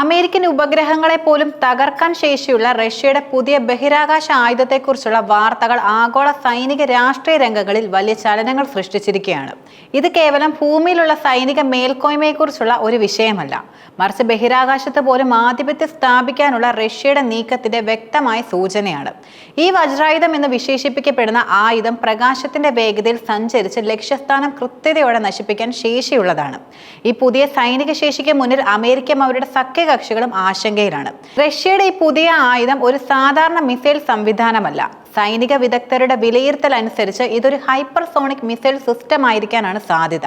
American ഉപഗ്രഹങ്ങളെ പോലും തകർക്കാൻ ശേഷിയുള്ള റഷ്യയുടെ പുതിയ ബഹിരാകാശ ആയുധത്തെക്കുറിച്ചുള്ള വാർത്തകൾ ആഗോള സൈനിക രാഷ്ട്രീയ രംഗങ്ങളിൽ വലിയ ചലനങ്ങൾ സൃഷ്ടിച്ചിരിക്കുകയാണ്. ഇത് കേവലം ഭൂമിയിലുള്ള സൈനിക മേൽക്കോയ്മയെക്കുറിച്ചുള്ള ഒരു വിഷയമല്ല. മറിച്ച് ബഹിരാകാശത്ത് പോലും ആധിപത്യം സ്ഥാപിക്കാനുള്ള റഷ്യയുടെ നീക്കത്തിന്റെ വ്യക്തമായ സൂചനയാണ്. ഈ വജ്രായുധം എന്ന് വിശേഷിപ്പിക്കപ്പെടുന്ന ആയുധം പ്രകാശത്തിന്റെ വേഗതയിൽ സഞ്ചരിച്ച് ലക്ഷ്യസ്ഥാനം കൃത്യതയോടെ നശിപ്പിക്കാൻ ശേഷിയുള്ളതാണ്. ഈ പുതിയ സൈനിക ശേഷിക്ക് മുന്നിൽ അമേരിക്ക അവരുടെ സഖ്യകക്ഷികളും ആശങ്കയിലാണ്. റഷ്യയുടെ ഈ പുതിയ ആയുധം ഒരു സാധാരണ മിസൈൽ സംവിധാനമല്ല. സൈനിക വിദഗ്ധരുടെ വിലയിരുത്തൽ അനുസരിച്ച് ഇതൊരു ഹൈപ്പർസോണിക് മിസൈൽ സിസ്റ്റം ആയിരിക്കാനാണ് സാധ്യത.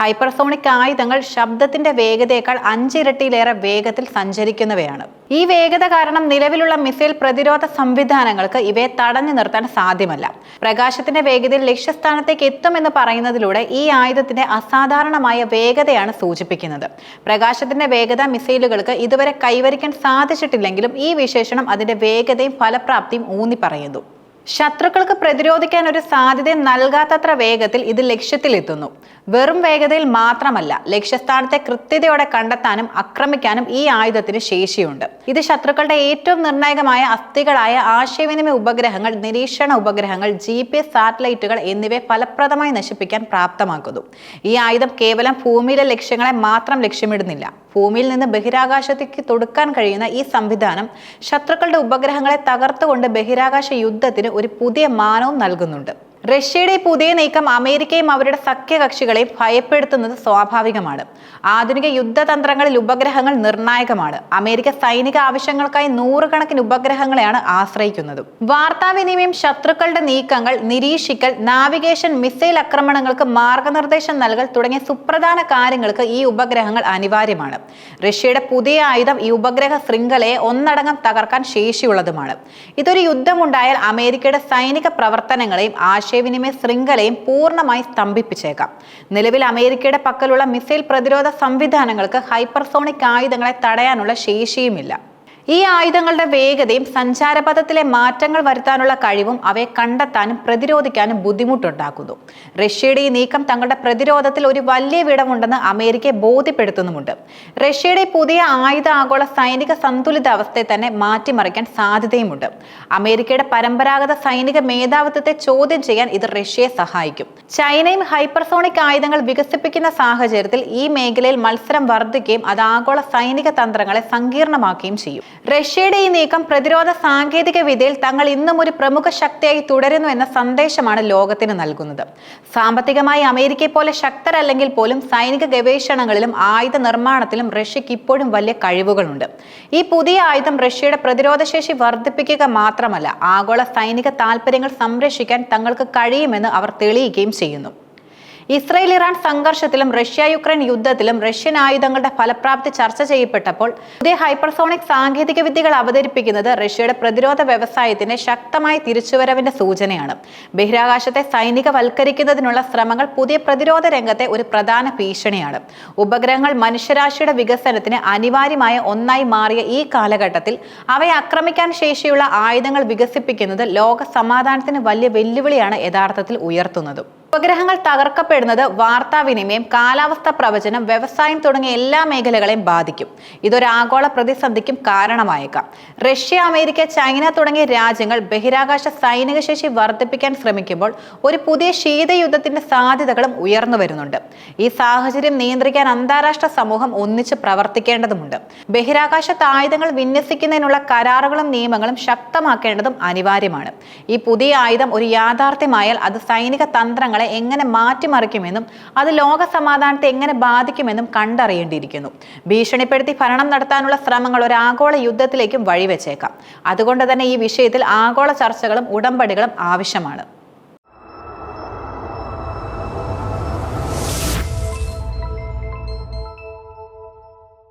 ഹൈപ്പർസോണിക് ആയുധങ്ങൾ ശബ്ദത്തിന്റെ വേഗതയേക്കാൾ അഞ്ചിരട്ടിയിലേറെ വേഗത്തിൽ സഞ്ചരിക്കുന്നവയാണ്. ഈ വേഗത കാരണം നിലവിലുള്ള മിസൈൽ പ്രതിരോധ സംവിധാനങ്ങൾക്ക് ഇവയെ തടഞ്ഞു നിർത്താൻ സാധ്യമല്ല. പ്രകാശത്തിന്റെ വേഗതയിൽ ലക്ഷ്യസ്ഥാനത്തേക്ക് എത്തുമെന്ന് പറയുന്നതിലൂടെ ഈ ആയുധത്തിന്റെ അസാധാരണമായ വേഗതയാണ് സൂചിപ്പിക്കുന്നത്. പ്രകാശത്തിന്റെ വേഗത മിസൈലുകൾക്ക് ഇതുവരെ കൈവരിക്കാൻ സാധിച്ചിട്ടില്ലെങ്കിലും ഈ വിശേഷണം അതിന്റെ വേഗതയും ഫലപ്രാപ്തിയും ഊന്നി പറയുന്നു ശത്രുക്കൾക്ക് പ്രതിരോധിക്കാൻ ഒരു സാധ്യത നൽകാത്തത്ര വേഗത്തിൽ ഇത് ലക്ഷ്യത്തിലെത്തുന്നു. വെറും വേഗതയിൽ മാത്രമല്ല ലക്ഷ്യസ്ഥാനത്തെ കൃത്യതയോടെ കണ്ടെത്താനും ആക്രമിക്കാനും ഈ ആയുധത്തിന് ശേഷിയുണ്ട്. ഇത് ശത്രുക്കളുടെ ഏറ്റവും നിർണായകമായ അസ്ഥികളായ ആശയവിനിമയ ഉപഗ്രഹങ്ങൾ നിരീക്ഷണ ഉപഗ്രഹങ്ങൾ ജി പി എസ് സാറ്റലൈറ്റുകൾ എന്നിവയെ ഫലപ്രദമായി നശിപ്പിക്കാൻ പ്രാപ്തമാക്കുന്നു. ഈ ആയുധം കേവലം ഭൂമിയിലെ ലക്ഷ്യങ്ങളെ മാത്രം ലക്ഷ്യമിടുന്നില്ല. ഭൂമിയിൽ നിന്ന് ബഹിരാകാശത്തേക്ക് തൊടുക്കാൻ കഴിയുന്ന ഈ സംവിധാനം ശത്രുക്കളുടെ ഉപഗ്രഹങ്ങളെ തകർത്തുകൊണ്ട് ബഹിരാകാശ യുദ്ധത്തിന് ഒരു പുതിയ മാനവും നൽകുന്നുണ്ട്. റഷ്യയുടെ പുതിയ നീക്കം അമേരിക്കയും അവരുടെ സഖ്യകക്ഷികളെ ഭയപ്പെടുത്തുന്നത് സ്വാഭാവികമാണ്. ആധുനിക യുദ്ധതന്ത്രങ്ങളിൽ ഉപഗ്രഹങ്ങൾ നിർണായകമാണ്. അമേരിക്ക സൈനിക ആവശ്യങ്ങൾക്കായി നൂറുകണക്കിന് ഉപഗ്രഹങ്ങളെയാണ് ആശ്രയിക്കുന്നത്. വാർത്താവിനിമയം ശത്രുക്കളുടെ നീക്കങ്ങൾ നിരീക്ഷിക്കൽ നാവിഗേഷൻ മിസൈൽ ആക്രമണങ്ങൾക്ക് മാർഗനിർദ്ദേശം നൽകൽ തുടങ്ങിയ സുപ്രധാന കാര്യങ്ങൾക്ക് ഈ ഉപഗ്രഹങ്ങൾ അനിവാര്യമാണ്. റഷ്യയുടെ പുതിയ ആയുധം ഈ ഉപഗ്രഹ ശൃംഖലയെ ഒന്നടങ്കം തകർക്കാൻ ശേഷിയുള്ളതുമാണ്. ഇതൊരു യുദ്ധമുണ്ടായാൽ അമേരിക്കയുടെ സൈനിക പ്രവർത്തനങ്ങളെയും ആശയവിനിമയ ശൃംഖലയും പൂർണമായി സ്തംഭിപ്പിച്ചേക്കാം. നിലവിൽ അമേരിക്കയുടെ പക്കലുള്ള മിസൈൽ പ്രതിരോധ സംവിധാനങ്ങൾക്ക് ഹൈപ്പർസോണിക് ആയുധങ്ങളെ തടയാനുള്ള ശേഷിയുമില്ല. ഈ ആയുധങ്ങളുടെ വേഗതയും സഞ്ചാരപഥത്തിലെ മാറ്റങ്ങൾ വരുത്താനുള്ള കഴിവും അവയെ കണ്ടെത്താനും പ്രതിരോധിക്കാനും ബുദ്ധിമുട്ടുണ്ടാക്കുന്നു. റഷ്യയുടെ ഈ നീക്കം തങ്ങളുടെ പ്രതിരോധത്തിൽ ഒരു വലിയ വിടവുണ്ടെന്ന് അമേരിക്കയെ ബോധ്യപ്പെടുത്തുന്നുമുണ്ട്. റഷ്യയുടെ പുതിയ ആയുധ ആഗോള സൈനിക സന്തുലിതാവസ്ഥയെ തന്നെ മാറ്റിമറിക്കാൻ സാധ്യതയുമുണ്ട്. അമേരിക്കയുടെ പരമ്പരാഗത സൈനിക മേധാവിത്വത്തെ ചോദ്യം ചെയ്യാൻ ഇത് റഷ്യയെ സഹായിക്കും. ചൈനയും ഹൈപ്പർസോണിക് ആയുധങ്ങൾ വികസിപ്പിക്കുന്ന സാഹചര്യത്തിൽ ഈ മേഖലയിൽ മത്സരം വർദ്ധിക്കുകയും അത് ആഗോള സൈനിക തന്ത്രങ്ങളെ സങ്കീർണമാക്കുകയും ചെയ്യും. റഷ്യയുടെ ഈ നീക്കം പ്രതിരോധ സാങ്കേതിക വിദ്യയിൽ തങ്ങൾ ഇന്നും ഒരു പ്രമുഖ ശക്തിയായി തുടരുന്നു എന്ന സന്ദേശമാണ് ലോകത്തിന് നൽകുന്നത്. സാമ്പത്തികമായി അമേരിക്കയെ പോലെ ശക്തരല്ലെങ്കിൽ പോലും സൈനിക ഗവേഷണങ്ങളിലും ആയുധ നിർമ്മാണത്തിലും റഷ്യക്ക് ഇപ്പോഴും വലിയ കഴിവുകളുണ്ട്. ഈ പുതിയ ആയുധം റഷ്യയുടെ പ്രതിരോധശേഷി വർദ്ധിപ്പിക്കുക മാത്രമല്ല ആഗോള സൈനിക താൽപ്പര്യങ്ങൾ സംരക്ഷിക്കാൻ തങ്ങൾക്ക് കഴിയുമെന്ന് അവർ തെളിയിക്കുകയും ചെയ്യുന്നു. ഇസ്രയേൽ ഇറാൻ സംഘർഷത്തിലും റഷ്യ യുക്രൈൻ യുദ്ധത്തിലും റഷ്യൻ ആയുധങ്ങളുടെ ഫലപ്രാപ്തി ചർച്ച ചെയ്യപ്പെട്ടപ്പോൾ പുതിയ ഹൈപ്പർസോണിക് സാങ്കേതിക വിദ്യകൾ അവതരിപ്പിക്കുന്നത് റഷ്യയുടെ പ്രതിരോധ വ്യവസായത്തിന്റെ ശക്തമായ തിരിച്ചുവരവിന്റെ സൂചനയാണ്. ബഹിരാകാശത്തെ സൈനികവൽക്കരിക്കുന്നതിനുള്ള ശ്രമങ്ങൾ പുതിയ പ്രതിരോധ രംഗത്തെ ഒരു പ്രധാന ഭീഷണിയാണ്. ഉപഗ്രഹങ്ങൾ മനുഷ്യരാശിയുടെ വികസനത്തിന് അനിവാര്യമായ ഒന്നായി മാറിയ ഈ കാലഘട്ടത്തിൽ അവയെ ആക്രമിക്കാൻ ശേഷിയുള്ള ആയുധങ്ങൾ വികസിപ്പിക്കുന്നത് ലോക സമാധാനത്തിന് വലിയ വെല്ലുവിളിയാണ് യഥാർത്ഥത്തിൽ ഉയർത്തുന്നത്. ഉപഗ്രഹങ്ങൾ തകർക്കപ്പെടുന്നത് വാർത്താവിനിമയം കാലാവസ്ഥ പ്രവചനം വ്യവസായം തുടങ്ങിയ എല്ലാ മേഖലകളെയും ബാധിക്കും. ഇതൊരു ആഗോള പ്രതിസന്ധിക്കും കാരണമായേക്കാം. റഷ്യ അമേരിക്ക ചൈന തുടങ്ങിയ രാജ്യങ്ങൾ ബഹിരാകാശ സൈനിക ശേഷി വർദ്ധിപ്പിക്കാൻ ശ്രമിക്കുമ്പോൾ ഒരു പുതിയ ശീതയുദ്ധത്തിന്റെ സാധ്യതകളും ഉയർന്നു വരുന്നുണ്ട്. ഈ സാഹചര്യം നിയന്ത്രിക്കാൻ അന്താരാഷ്ട്ര സമൂഹം ഒന്നിച്ച് പ്രവർത്തിക്കേണ്ടതുണ്ട് ബഹിരാകാശ ആയുധങ്ങൾ വിന്യസിക്കുന്നതിനുള്ള കരാറുകളും നിയമങ്ങളും ശക്തമാക്കേണ്ടതും അനിവാര്യമാണ്. ഈ പുതിയ ആയുധം ഒരു യാഥാർത്ഥ്യമായാൽ അത് സൈനിക തന്ത്രങ്ങളെ എങ്ങനെ മാറ്റിമറിക്കുമെന്നും അത് ലോക സമാധാനത്തെ എങ്ങനെ ബാധിക്കുമെന്നും കണ്ടറിയേണ്ടിയിരിക്കുന്നു. ഭീഷണിപ്പെടുത്തി ഭരണം നടത്താനുള്ള ശ്രമങ്ങൾ ഒരു ആഗോള യുദ്ധത്തിലേക്കും വഴിവെച്ചേക്കാം. അതുകൊണ്ട് തന്നെ ഈ വിഷയത്തിൽ ആഗോള ചർച്ചകളും ഉടമ്പടികളും ആവശ്യമാണ്.